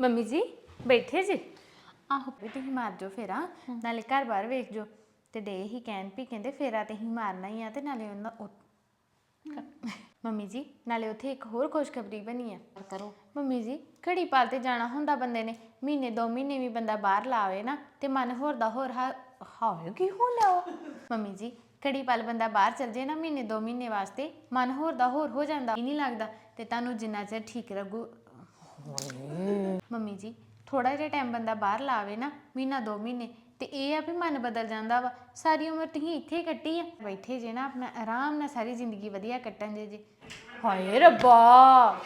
Mummy ਜੀ ਬੈਠੇ ਜੀ। ਆਹੋ ਵੀ ਤੁਸੀਂ ਮਾਰ ਜੋ ਫੇਰਾ। ਨਾਲੇ ਘਰ ਬਾਹਰ ਵੇਖ ਜੋ ਤੇ ਡੇ ਹੀ ਕਹਿਣ ਵੀ ਕਹਿੰਦੇ ਫੇਰਾ ਤੇ ਹੀ ਮਾਰਨਾ ਹੀ ਆ ਤੇ ਨਾਲੇ ਉਹਨਾਂ ਉਹ- ਮੰਮੀ ਜੀ ਨਾਲੇ ਉੱਥੇ ਇੱਕ ਹੋਰ ਖੁਸ਼ਖਬਰੀ ਬਣੀ ਆ। ਕਰੋ। ਮੰਮੀ ਜੀ ਘੜੀ ਪਾਲ ਤੇ ਜਾਣਾ ਹੁੰਦਾ ਬੰਦੇ ਨੇ। ਮਹੀਨੇ ਦੋ ਮਹੀਨੇ ਵੀ ਬੰਦਾ ਬਾਹਰ ਲਾਵੇ ਨਾ ਤੇ ਮਨ ਹੋਰ ਦਾ ਹੋਰ ਹਾ ਹਾਏ ਕੀ ਹੋ ਲਿਆ ਮੰਮੀ ਜੀ ਘੜੀ ਪਾਲ ਬੰਦਾ ਬਾਹਰ ਚਲ ਜੇ ਨਾ ਮਹੀਨੇ ਦੋ ਮਹੀਨੇ ਵਾਸਤੇ ਮਨ ਹੋਰ ਦਾ ਹੋਰ ਹੋ ਜਾਂਦਾ ਹੀ ਨਹੀਂ ਲੱਗਦਾ। ਤੇ ਤੁਹਾਨੂੰ ਜਿੰਨਾ ਚਿਰ ਠੀਕ ਲੱਗੂ ਮੰਮੀ ਜੀ ਥੋੜਾ ਜਿਹਾ ਟਾਈਮ ਬੰਦਾ ਬਾਹਰ ਲਾਵੇ ਨਾ ਮਹੀਨਾ ਦੋ ਮਹੀਨੇ ਤੇ ਇਹ ਆ ਵੀ ਮਨ ਬਦਲ ਜਾਂਦਾ ਵਾ। ਸਾਰੀ ਉਮਰ ਤੁਸੀਂ ਇੱਥੇ ਹੀ ਕੱਟੀ ਆ। ਬੈਠੇ ਜੇ ਨਾ ਆਪਣਾ ਆਰਾਮ ਨਾਲ ਸਾਰੀ ਜ਼ਿੰਦਗੀ ਵਧੀਆ ਕੱਟਣ ਜੇ ਜੀ। ਹਾਏ ਰੱਬਾ!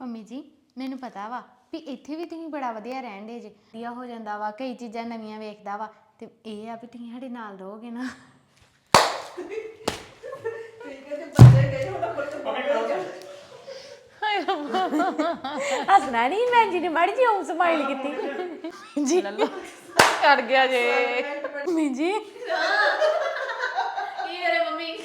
ਮੰਮੀ ਜੀ ਮੈਨੂੰ ਪਤਾ ਵਾ ਵੀ ਇੱਥੇ ਵੀ ਤੁਸੀਂ ਬੜਾ ਵਧੀਆ ਰਹਿਣ ਦੇ ਜੇ। ਵਧੀਆ ਹੋ ਜਾਂਦਾ ਵਾ ਕਈ ਚੀਜ਼ਾਂ ਨਵੀਆਂ ਵੇਖਦਾ ਵਾ ਤੇ ਇਹ ਆ ਵੀ ਤੁਸੀਂ ਸਾਡੇ ਨਾਲ ਰਹੋਗੇ ਨਾ। ਹਸਣਾ ਨਹੀਂ ਮੈਂ ਜੀ ਨੇ ਮਾੜੀ ਜੀ ਉਹ ਸਮਾਈਲ ਕੀਤੀ। ਜੀ। ਕਰ ਗਿਆ ਜੇ। ਮੰਮੀ ਜੀ। ਕੀ ਕਰੇ ਮੰਮੀ?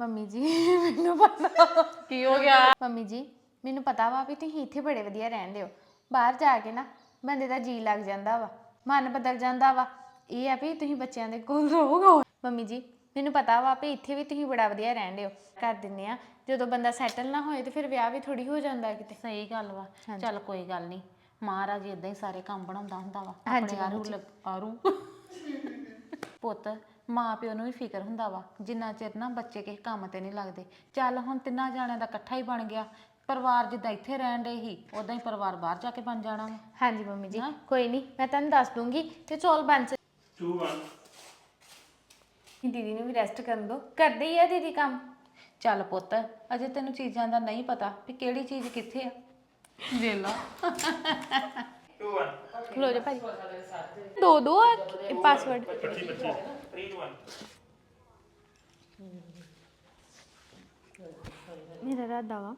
ਮੰਮੀ ਜੀ ਮੈਨੂੰ ਪਤਾ। ਕੀ ਹੋ ਗਿਆ? ਮੰਮੀ ਜੀ ਮੈਨੂੰ ਪਤਾ ਵਾ ਵੀ ਤੁਸੀਂ ਇੱਥੇ ਬੜੇ ਵਧੀਆ ਰਹਿੰਦੇ ਹੋ। ਬਾਹਰ ਜਾ ਕੇ ਨਾ ਬੰਦੇ ਦਾ ਜੀ ਲੱਗ ਜਾਂਦਾ ਵਾ ਮਨ ਬਦਲ ਜਾਂਦਾ ਵਾ। ਇਹ ਆ ਵੀ ਤੁਸੀਂ ਬੱਚਿਆਂ ਦੇ ਕੋਲ ਰਹੋਗੇ। ਮੰਮੀ ਜੀ ਮੈਨੂੰ ਪਤਾ ਵਾ ਵੀ ਇੱਥੇ ਵੀ ਤੁਸੀਂ ਬੜਾ ਵਧੀਆ ਰਹਿੰਦੇ ਹੋ ਕਰ ਦਿੰਨੇ ਆ। ਜਦੋਂ ਬੰਦਾ ਸੈਟਲ ਨਾ ਹੋਏ ਤੇ ਫਿਰ ਵਿਆਹ ਵੀ ਥੋੜੀ ਹੋ ਜਾਂਦਾ ਕਿਤੇ। ਸਹੀ ਗੱਲ ਵਾ। ਚੱਲ ਕੋਈ ਗੱਲ ਨਹੀਂ ਮਹਾਰਾਜ ਇਦਾਂ ਹੀ ਸਾਰੇ ਕੰਮ ਬਣਾਉਂਦਾ ਹੁੰਦਾ ਵਾ। ਆਪਣੇ ਆਰੂ ਆਰੂ। ਪੁੱਤ ਮਾਂ ਪਿਓ ਨੂੰ ਵੀ ਫਿਕਰ ਹੁੰਦਾ ਵਾ ਜਿੰਨਾ ਚਿਰ ਨਾ ਬੱਚੇ ਕਿਸੇ ਕੰਮ ਤੇ ਨਹੀਂ ਲੱਗਦੇ। ਚੱਲ ਹੁਣ ਤਿੰਨਾਂ ਜਾਣਿਆਂ ਦਾ ਇਕੱਠਾ ਹੀ ਬਣ ਗਿਆ। ਪਰਿਵਾਰ ਜਿੱਦਾਂ ਇੱਥੇ ਰਹਿਣ ਦੇ ਹੀ ਉਦਾਂ ਹੀ ਪਰਿਵਾਰ ਬਾਹਰ ਜਾ ਕੇ ਬਣ ਜਾਣਾ ਵਾ। ਹਾਂਜੀ ਮੰਮੀ ਜੀ ਕੋਈ ਨਹੀਂ ਮੈਂ ਤੁਹਾਨੂੰ ਦੱਸ ਦੂੰਗੀ ਤੇ ਚੌਲ ਬਣ ਚ 2 1 ਦੀਦੀ ਨੂੰ ਵੀ ਰੈਸਟ ਕਰਨ ਦੋ ਕਰਦੇ ਹੀ ਆ ਦੀਦੀ ਕੰਮ। ਚੱਲ ਪੁੱਤ ਅਜੇ ਤੈਨੂੰ ਚੀਜ਼ਾਂ ਦਾ ਨਹੀਂ ਪਤਾ ਵੀ ਕਿਹੜੀ ਚੀਜ਼ ਕਿੱਥੇ ਆ। ਵੇਖ ਲਾ। 2 1 ਖਲੋ ਜਾ ਭਾਜੀ। ਦੋ ਦੋ ਆ ਪਾਸਵਰਡ 25 25 3 1 ਮੇਰਾ ਇਰਾਦਾ ਵਾ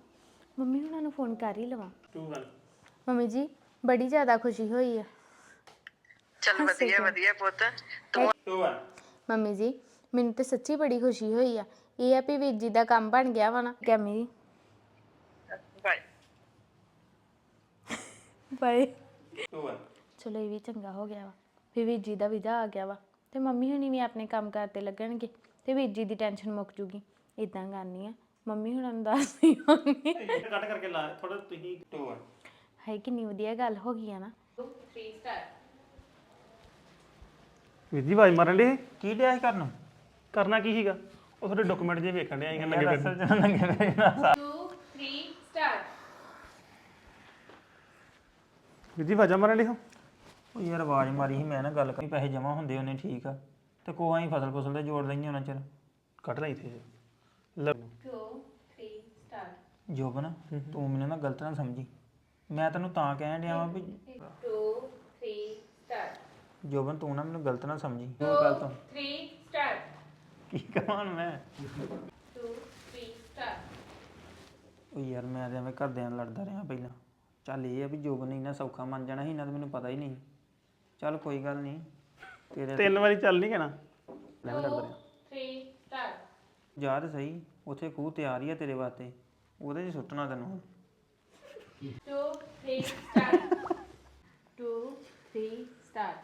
ਮੰਮੀ ਹੁਣਾਂ ਨੂੰ ਫੋਨ ਕਰ ਹੀ ਲਵਾਂ। 2 1 ਮੰਮੀ ਜੀ ਬੜੀ ਜ਼ਿਆਦਾ ਖੁਸ਼ੀ ਹੋਈ ਆ। ਚੱਲ ਵਧੀਆ ਵਧੀਆ ਪੁੱਤ। 2 1 ਮੰਮੀ ਜੀ ਮੈਨੂੰ ਤੇ ਸੱਚੀ ਬੜੀ ਖੁਸ਼ੀ ਹੋਈ ਆ। ਇਹ ਆ ਵੀ ਵੀਰ ਜੀ ਦਾ ਕੰਮ ਬਣ ਗਿਆ ਵਾ ਨਾ। ਕਿ ਮੇਰੀ ਬਾਏ ਬਾਏ 2 1 ਚਲੋ ਇਹ ਵੀ ਚੰਗਾ ਹੋ ਗਿਆ ਵਾ। ਵੀ ਵੀਰ ਜੀ ਦਾ ਵੀਜ਼ਾ ਆ ਗਿਆ ਵਾ। ਤੇ ਮੰਮੀ ਹੁਣੀ ਵੀ ਆਪਣੇ ਕੰਮ ਕਾਰ ਤੇ ਲੱਗਣਗੇ। ਤੇ ਵੀਰ ਜੀ ਦੀ ਟੈਨਸ਼ਨ ਮੁੱਕ ਜੂਗੀ। ਇਦਾਂ ਕਰਨੀ ਆ। ਮੰਮੀ ਹੁਣਾਂ ਨੂੰ ਦੱਸਦੀ ਹੋਣੀ ਕੱਟ ਕਰਕੇ ਲਾ। ਥੋੜਾ ਤੁਸੀਂ 2 1 ਹਾਏ ਕਿੰਨੀ ਵਧੀਆ ਗੱਲ ਹੋ ਗਈ ਆ ਨਾ। ਵੀਰ ਜੀ ਆਵਾਜ਼ ਮਾਰਨ ਦੇ ਕੀ ਡਿਆ ਸੀ ਕਰਨ ਕਰਨਾ ਕੀ ਸੀਗਾ? ਉਹ ਤੁਹਾਡੇ ਡਾਕੂਮੈਂਟ ਜੇ ਵੇਖਣ ਦੇ ਆਈਆਂ ਲੱਗੇ ਅਸਲ ਚ ਨੰਗੇ ਪੈਰ ਨਾਲ ਵੀਰ ਜੀ ਆਵਾਜ਼ਾਂ ਮਾਰਨ ਹੋ? ਉਹ ਯਾਰ ਆਵਾਜ਼ ਮਾਰੀ ਸੀ ਮੈਂ ਨਾ ਗੱਲ ਕਰੀ ਪੈਸੇ ਜਮਾ ਹੁੰਦੇ ਉਹਨੇ ਠੀਕ ਆ। ਤੇ ਕੋਹਾਂ ਹੀ ਫਸਲ ਫਸਲ ਦੇ ਜੋੜ ਲਈਆਂ ਉਹਨਾਂ ਚਿਰ। ਕੱਟ ਲੈ ਇੱਥੇ। ਲੈ। ਜੋਬਨ ਤੂੰ ਮੈਨੂੰ ਨਾ ਗਲਤ ਨਾ ਸਮਝੀ। ਮੈਂ ਤੈਨੂੰ ਤਾਂ ਕਹਿਣ ਡਿਆ ਵਾਂ ਵੀ 2 3 ਸਟਾਰਟ ਜੋਬਨ ਤੂੰ ਨਾ ਮੈਨੂੰ ਗਲਤ ਨਾ ਸਮਝੀ। ਉਹ ਗੱਲ ਤੋਂ 3 ਸਟਾਰਟ ਕੀ ਕਹਾਂ ਹੁਣ ਮੈਂ 2 3 ਉਹ ਯਾਰ ਮੈਂ ਤੇ ਐਵੇਂ ਘਰਦਿਆਂ ਨਾਲ ਲੜਦਾ ਰਿਹਾ ਪਹਿਲਾਂ। ਚੱਲ ਇਹ ਆ ਵੀ ਜੋਬਨ ਨੇ ਇੰਨਾ ਸੌਖਾ ਮੰਨ ਜਾਣਾ ਸੀ ਇਹਨਾਂ ਤਾਂ ਮੈਨੂੰ ਪਤਾ ਹੀ ਨਹੀਂ। ਚੱਲ ਕੋਈ ਗੱਲ ਨਹੀਂ ਤੇਰੇ ਤਿੰਨ ਵਾਰੀ ਚੱਲ ਨਹੀਂ ਕਹਿਣਾ। ਮੈਂ ਵੀ ਲੜਦਾ ਰਿਹਾ। ਜਾ ਤੇ ਸਹੀ ਉੱਥੇ ਖੂਹ ਤਿਆਰ ਹੀ ਆ ਤੇਰੇ ਵਾਸਤੇ ਉਹਦੇ 'ਚ ਸੁੱਟਣਾ ਤੈਨੂੰ 2 3 ਸਟਾਰਟ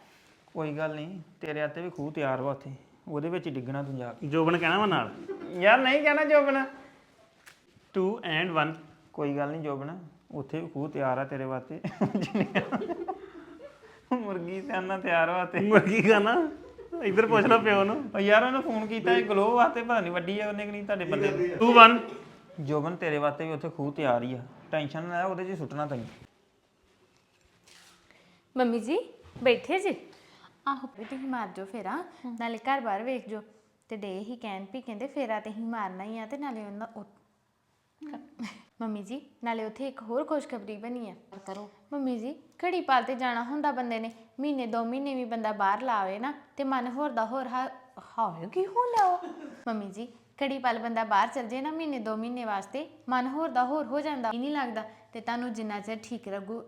ਕੋਈ ਗੱਲ ਨਹੀਂ ਤੇਰੇ ਹੱਥੇ ਵੀ ਖੂਹ ਤਿਆਰ ਵਾ ਉੱਥੇ। ਉਹਦੇ ਵਿੱਚ ਹੀ ਡਿੱਗਣਾ ਤੂੰ ਜਾ ਜੋਬਨ ਕਹਿਣਾ ਵਾ ਨਾਲ? ਕੇ ਯਾਰ ਨਹੀਂ ਕਹਿਣਾ ਜੋਬਨ। 2 ਐਂਡ 1 ਕੋਈ ਗੱਲ ਨਹੀਂ ਜੋਬਨ ਉੱਥੇ ਵੀ ਖੂਹ ਤਿਆਰ ਆ ਤੇਰੇ ਵਾਸਤੇ। ਮੁਰਗੀ ਆਨਾ ਤਿਆਰ ਵਾ ਤੇ ਮੁਰਗੀ ਖਾਣਾ ਇੱਧਰ ਪੁੱਛ ਲਓ ਪਿਓ ਨੂੰ। ਉਹ ਯਾਰ ਉਹਨੇ ਫੋਨ ਕੀਤਾ ਇਹ ਗਲੋ ਵਾਸਤੇ ਪਤਾ ਨਹੀਂ ਵੱਡੀ ਆ ਉਹਨੇ ਕਿ ਨਹੀਂ ਤੁਹਾਡੇ ਬੰਦੇ ਨੇ 2 1 ਜੋਬਨ ਤੇਰੇ ਵਾਸਤੇ ਵੀ ਉੱਥੇ ਖੂਹ ਤਿਆਰ ਹੀ ਆ। ਟੈਨਸ਼ਨ ਨਾ ਲੈ ਉਹਦੇ 'ਚ ਹੀ ਸੁੱਟਣਾ ਤੈਨੂੰ। ਮੰਮੀ ਜੀ ਬੈਠੇ ਜੀ? ਆਹੋ ਵੀ ਤੁਸੀਂ ਮਾਰ ਜੋ ਫੇਰਾ ਨਾਲੇ ਘਰ ਬਾਹਰ ਵੇਖ ਜੋ ਤੇ ਡੇ ਹੀ ਕਹਿਣ ਵੀ ਕਹਿੰਦੇ ਫੇਰਾ ਤੇ ਹੀ ਮਾਰਨਾ ਹੀ ਆ ਤੇ ਨਾਲੇ ਉਹਨਾਂ ਉਹ- ਮੰਮੀ ਜੀ ਨਾਲੇ ਉੱਥੇ ਇੱਕ ਹੋਰ ਖੁਸ਼ਖਬਰੀ ਬਣੀ ਆ। ਕਰੋ। ਮੰਮੀ ਜੀ ਘੜੀ ਪਾਲ ਤੇ ਜਾਣਾ ਹੁੰਦਾ ਬੰਦੇ ਨੇ ਮਹੀਨੇ ਦੋ ਮਹੀਨੇ ਵੀ ਬੰਦਾ ਬਾਹਰ ਲਾਵੇ ਨਾ ਤੇ ਮਨ ਹੋਰ ਦਾ ਹੋਰ ਹਾ- ਹਾਏ ਕੀ ਹੋ ਲਿਆ ਮੰਮੀ ਜੀ ਘੜੀ ਪਾਲ ਬੰਦਾ ਬਾਹਰ ਚਲ ਜੇ ਨਾ ਮਹੀਨੇ ਦੋ ਮਹੀਨੇ ਵਾਸਤੇ ਮਨ ਹੋਰ ਦਾ ਹੋਰ ਹੋ ਜਾਂਦਾ ਹੀ ਨਹੀਂ ਲੱਗਦਾ ਤੇ ਤੁਹਾਨੂੰ ਜਿੰਨਾ ਚਿਰ ਠੀਕ ਲੱਗੂ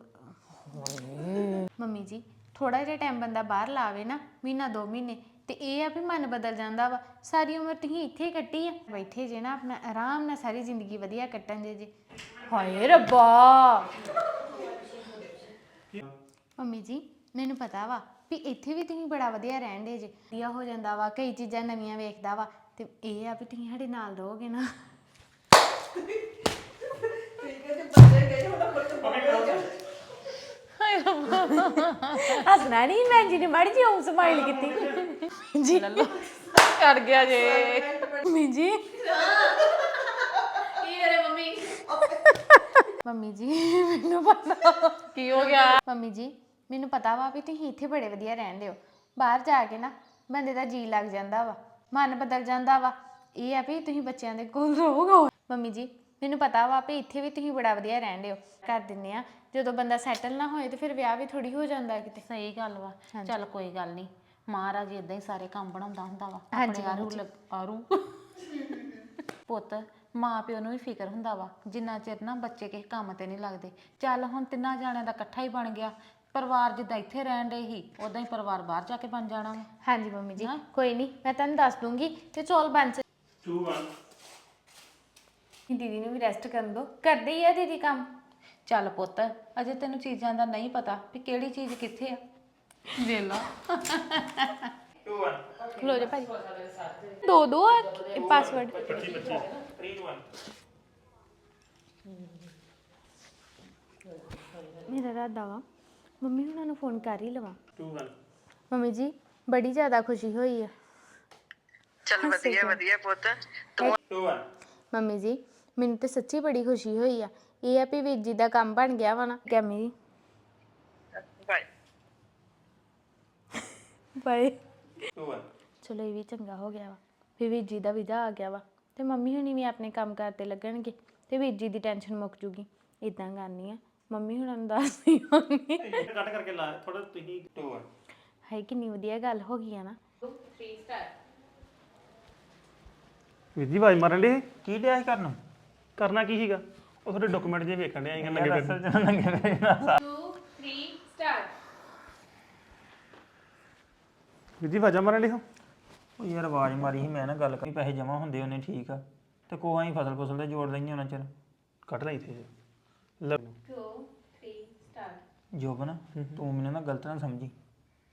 ਮੰਮੀ ਜੀ ਥੋੜਾ ਜਿਹਾ ਟਾਈਮ ਬੰਦਾ ਬਾਹਰ ਲਾਵੇ ਨਾ, ਮਹੀਨਾ ਦੋ ਮਹੀਨੇ, ਤੇ ਇਹ ਆ ਵੀ ਮਨ ਬਦਲ ਜਾਂਦਾ ਵਾ। ਸਾਰੀ ਉਮਰ ਤੁਸੀਂ ਇੱਥੇ ਹੀ ਕੱਟੀ ਆ। ਬੈਠੇ ਜੇ ਨਾ ਆਪਣਾ, ਆਰਾਮ ਨਾਲ ਸਾਰੀ ਜ਼ਿੰਦਗੀ ਵਧੀਆ ਕੱਟਣ ਦੇ ਜੇ। ਹਾਏ ਰੱਬਾ! ਮੰਮੀ ਜੀ, ਮੈਨੂੰ ਪਤਾ ਵਾ ਵੀ ਇੱਥੇ ਵੀ ਤੁਸੀਂ ਬੜਾ ਵਧੀਆ ਰਹਿਣ ਦੇ ਜੇ। ਵਧੀਆ ਹੋ ਜਾਂਦਾ ਵਾ, ਕਈ ਚੀਜ਼ਾਂ ਨਵੀਆਂ ਵੇਖਦਾ ਵਾ, ਤੇ ਇਹ ਆ ਵੀ ਤੁਸੀਂ ਸਾਡੇ ਨਾਲ ਰਹੋਗੇ ਨਾ। ਹੱਸਣਾ ਨਹੀਂ ਮੈਂ ਜੀ ਨੇ ਮਾੜੀ ਜੀ ਹੋਮ ਸਮਾਈਲ ਕੀਤੀ। ਜੀ। ਕਰ ਗਿਆ ਜੇ। ਮੰਮੀ ਜੀ। ਮੰਮੀ? ਜੀ ਮੈਨੂੰ ਪਤਾ। ਕੀ ਹੋ ਗਿਆ? ਮੰਮੀ ਜੀ ਮੈਨੂੰ ਪਤਾ ਵਾ ਵੀ ਤੁਸੀਂ ਇੱਥੇ ਬੜੇ ਵਧੀਆ ਰਹਿੰਦੇ ਹੋ ਬਾਹਰ ਜਾ ਕੇ ਨਾ ਬੰਦੇ ਦਾ ਜੀ ਲੱਗ ਜਾਂਦਾ ਵਾ ਮਨ ਬਦਲ ਜਾਂਦਾ ਵਾ। ਇਹ ਆ ਵੀ ਤੁਸੀਂ ਬੱਚਿਆਂ ਦੇ ਕੋਲ ਰਹੋਗੇ। ਮੰਮੀ ਜੀ ਮੈਨੂੰ ਪਤਾ ਵਾ ਵੀ ਇੱਥੇ ਵੀ ਤੁਸੀਂ ਬੜਾ ਵਧੀਆ ਰਹਿੰਦੇ ਹੋ ਕਰ ਦਿੰਦੇ ਆ। ਜਦੋਂ ਬੰਦਾ ਸੈਟਲ ਨਾ ਹੋਏ ਤੇ ਫਿਰ ਵਿਆਹ ਵੀ ਥੋੜੀ ਹੋ ਜਾਂਦਾ ਕਿਤੇ। ਸਹੀ ਗੱਲ ਵਾ। ਚੱਲ ਕੋਈ ਗੱਲ ਨਹੀਂ ਮਹਾਰਾਜ ਇਦਾਂ ਹੀ ਸਾਰੇ ਕੰਮ ਬਣਾਉਂਦਾ ਹੁੰਦਾ ਵਾ ਆਪਣੇ ਆਰੂ ਆਰੂ। ਪੁੱਤ ਮਾਂ ਪਿਓ ਨੂੰ ਵੀ ਫਿਕਰ ਹੁੰਦਾ ਵਾ ਜਿੰਨਾ ਚਿਰ ਨਾ ਬੱਚੇ ਕਿਸੇ ਕੰਮ ਤੇ ਨਹੀਂ ਲੱਗਦੇ। ਚੱਲ ਹੁਣ ਤਿੰਨਾਂ ਜਾਣਿਆਂ ਦਾ ਇਕੱਠਾ ਹੀ ਬਣ ਗਿਆ ਪਰਿਵਾਰ ਜਿੱਦਾਂ ਇੱਥੇ ਰਹਿਣ ਦੇ ਹੀ ਉਦਾਂ ਹੀ ਪਰਿਵਾਰ ਬਾਹਰ ਜਾ ਕੇ ਬਣ ਜਾਣਾ ਵਾ। ਹਾਂਜੀ ਮੰਮੀ ਜੀ ਕੋਈ ਨਹੀਂ ਮੈਂ ਤੁਹਾਨੂੰ ਦੱਸ ਦੂੰਗੀ ਤੇ ਚੌਲ ਬਣ ਸ 2 1 ਦੀਦੀ ਨੂੰ ਵੀ ਰੈਸਟ ਕਰਨ ਦੋ। ਕਰਦੇ ਹੀ ਆ ਦੀਦੀ ਕੰਮ? ਚੱਲ ਪੁੱਤ ਅਜੇ ਤੈਨੂੰ ਚੀਜ਼ਾਂ ਦਾ ਨਹੀਂ ਪਤਾ ਵੀ ਕਿਹੜੀ ਚੀਜ਼ ਕਿੱਥੇ ਆ। ਵੇਖ ਲਾ। 2 1 ਖਲੋ ਜਾ ਭਾਈ ਦੋ ਦੋ ਆ ਪਾਸਵਰਡ 25 25 3 2 1 ਮੇਰਾ ਇਰਾਦਾ ਵਾ ਮੰਮੀ ਹੁਣਾਂ ਨੂੰ ਫੋਨ ਕਰ ਹੀ ਲਵਾਂ। 2 1 ਮੰਮੀ ਜੀ ਬੜੀ ਜ਼ਿਆਦਾ ਖੁਸ਼ੀ ਹੋਈ ਆ। ਚੱਲ ਵਧੀਆ ਵਧੀਆ ਪੁੱਤ। ਤੂੰ 2 1 ਮੰਮੀ ਜੀ ਮੈਨੂੰ ਤੇ ਸੱਚੀ ਬੜੀ ਖੁਸ਼ੀ ਹੋਈ ਆ। ਇਹ ਆ ਵੀ ਵੀਰ ਜੀ ਦਾ ਕੰਮ ਬਣ ਗਿਆ ਵਾ ਨਾ। ਕਿ ਮੇਰੀ ਬਾਏ ਬਾਏ 2 1 ਚਲੋ ਇਹ ਵੀ ਚੰਗਾ ਹੋ ਗਿਆ ਵਾ। ਫਿਰ ਵੀਰ ਜੀ ਦਾ ਵੀਜ਼ਾ ਆ ਗਿਆ ਵਾ। ਤੇ ਮੰਮੀ ਹੁਣੀ ਵੀ ਆਪਣੇ ਕੰਮ ਕਾਰ ਤੇ ਲੱਗਣਗੇ। ਤੇ ਵੀਰ ਜੀ ਦੀ ਟੈਨਸ਼ਨ ਮੁੱਕ ਜੂਗੀ। ਇਦਾਂ ਕਰਨੀ ਆ। ਮੰਮੀ ਹੁਣਾਂ ਨੂੰ ਦੱਸਦੀ ਹੋਣੀ ਕੱਟ ਕਰਕੇ ਲਾ। ਥੋੜਾ ਤੁਸੀਂ 2 1 ਹਾਏ ਕਿੰਨੀ ਵਧੀਆ ਗੱਲ ਹੋ ਗਈ ਆ ਨਾ। ਵੀਰ ਜੀ ਮਾਰਨ ਦੇ ਕੀ ਡਿਆ ਸੀ ਕਰਨ ਕਰਨਾ ਕੀ ਸੀਗਾ? ਉਹ ਤੁਹਾਡੇ ਡਾਕੂਮੈਂਟ ਜੇ ਵੇਖਣ ਡਿਆ ਸੀਗਾ ਨੰਗੇ ਪੈਰ ਅਸਲ ਚ ਨੰਗੇ ਪੈਰੀ ਨਾ। ਵੀਰ ਜੀ ਆਵਾਜ਼ਾਂ ਮਾਰਨ ਦੇ ਹੋ? ਉਹ ਯਾਰ ਆਵਾਜ਼ ਮਾਰੀ ਸੀ ਮੈਂ ਨਾ ਗੱਲ ਕਰੀ ਪੈਸੇ ਜਮਾ ਹੁੰਦੇ ਉਹਨੇ ਠੀਕ ਆ। ਤੇ ਕੋਹਾਂ ਹੀ ਫਸਲ ਫਸਲ ਤੇ ਜੋੜ ਲਈਆਂ ਉਹਨਾਂ ਚਿਰ। ਕੱਟ ਲਈ ਇੱਥੇ ਲੈ। ਜੋਬਨ ਤੂੰ ਮੈਨੂੰ ਨਾ ਗਲਤ ਨਾ ਸਮਝੀ।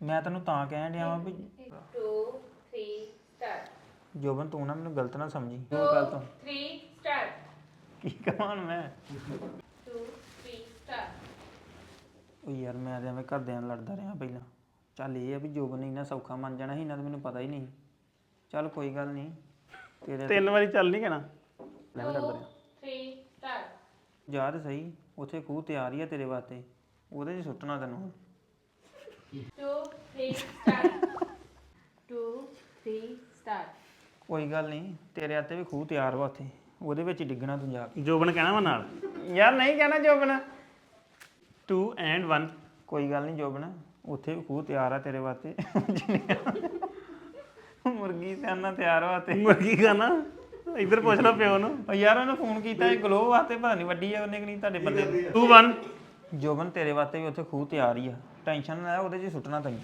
ਮੈਂ ਤੈਨੂੰ ਤਾਂ ਕਹਿਣ ਡਿਆ ਵਾਂ ਵੀ 2 3 ਸਟਾਰਟ ਜੋਬਨ ਤੂੰ ਨਾ ਮੈਨੂੰ ਗਲਤ ਨਾ ਸਮਝੀ। ਉਹ ਗੱਲ ਤੋਂ 3 ਸਟਾਰਟ ਕੀ ਕਹਾਂ ਹੁਣ ਮੈਂ? 2 3 ਸਟਾਰਟ ਉਹ ਯਾਰ ਮੈਂ ਤੇ ਐਵੇਂ ਘਰਦਿਆਂ ਨਾਲ ਲੜਦਾ ਰਿਹਾ ਪਹਿਲਾਂ। ਚੱਲ ਇਹ ਆ ਵੀ ਜੋਬਨ ਨੇ ਇੰਨਾ ਸੌਖਾ ਮੰਨ ਜਾਣਾ ਸੀ ਇਹਨਾਂ ਤਾਂ ਮੈਨੂੰ ਪਤਾ ਹੀ ਨਹੀਂ। ਚੱਲ ਕੋਈ ਗੱਲ ਨਹੀਂ। ਤੇਰੇ ਤਿੰਨ ਵਾਰੀ ਚੱਲ ਨਹੀਂ ਕਹਿਣਾ। ਮੈਂ ਵੀ ਲੜਦਾ ਰਿਹਾ। ਜਾ ਤੇ ਸਹੀ ਉੱਥੇ ਖੂਹ ਤਿਆਰ ਹੀ ਆ ਤੇਰੇ ਵਾਸਤੇ। ਉਹਦੇ 'ਚ ਸੁੱਟਣਾ ਤੈਨੂੰ। 2 3 ਸਟਾਰਟ 2 3 ਸਟਾਰਟ ਕੋਈ ਗੱਲ ਨਹੀਂ ਤੇਰੇ ਹੱਥੇ ਵੀ ਖੂਹ ਤਿਆਰ ਵਾ ਉੱਥੇ। ਉਹਦੇ ਵਿੱਚ ਹੀ ਡਿੱਗਣਾ ਤੂੰ ਜਾ ਜੋਬਨ ਕਹਿਣਾ ਵਾ ਨਾਲ? ਕੇ ਯਾਰ ਨਹੀਂ ਕਹਿਣਾ ਜੋਬਨ। 2 ਐਂਡ 1 ਕੋਈ ਗੱਲ ਨਹੀਂ ਜੋਬਨ ਉੱਥੇ ਵੀ ਖੂਹ ਤਿਆਰ ਆ ਤੇਰੇ ਵਾਸਤੇ। ਮੁਰਗੀ ਤੇ ਆਨਾ ਤਿਆਰ ਵਾ ਤੇ ਮੁਰਗੀ ਖਾਣਾ ਇੱਧਰ ਪੁੱਛ ਲਓ ਪਿਓ ਨੂੰ। ਉਹ ਯਾਰ ਉਹਨੇ ਫੋਨ ਕੀਤਾ ਇਹ ਗਲੋ ਵਾਸਤੇ ਪਤਾ ਨਹੀਂ ਵੱਡੀ ਆ ਉਹਨੇ ਕਿ ਨਹੀਂ ਤੁਹਾਡੇ ਬੰਦੇ 2 1 ਜੋਬਨ ਤੇਰੇ ਵਾਸਤੇ ਵੀ ਉੱਥੇ ਖੂਹ ਤਿਆਰ ਹੀ ਆ। ਟੈਨਸ਼ਨ ਨਾ ਲੈ ਉਹਦੇ 'ਚ ਹੀ ਸੁੱਟਣਾ ਤੈਨੂੰ।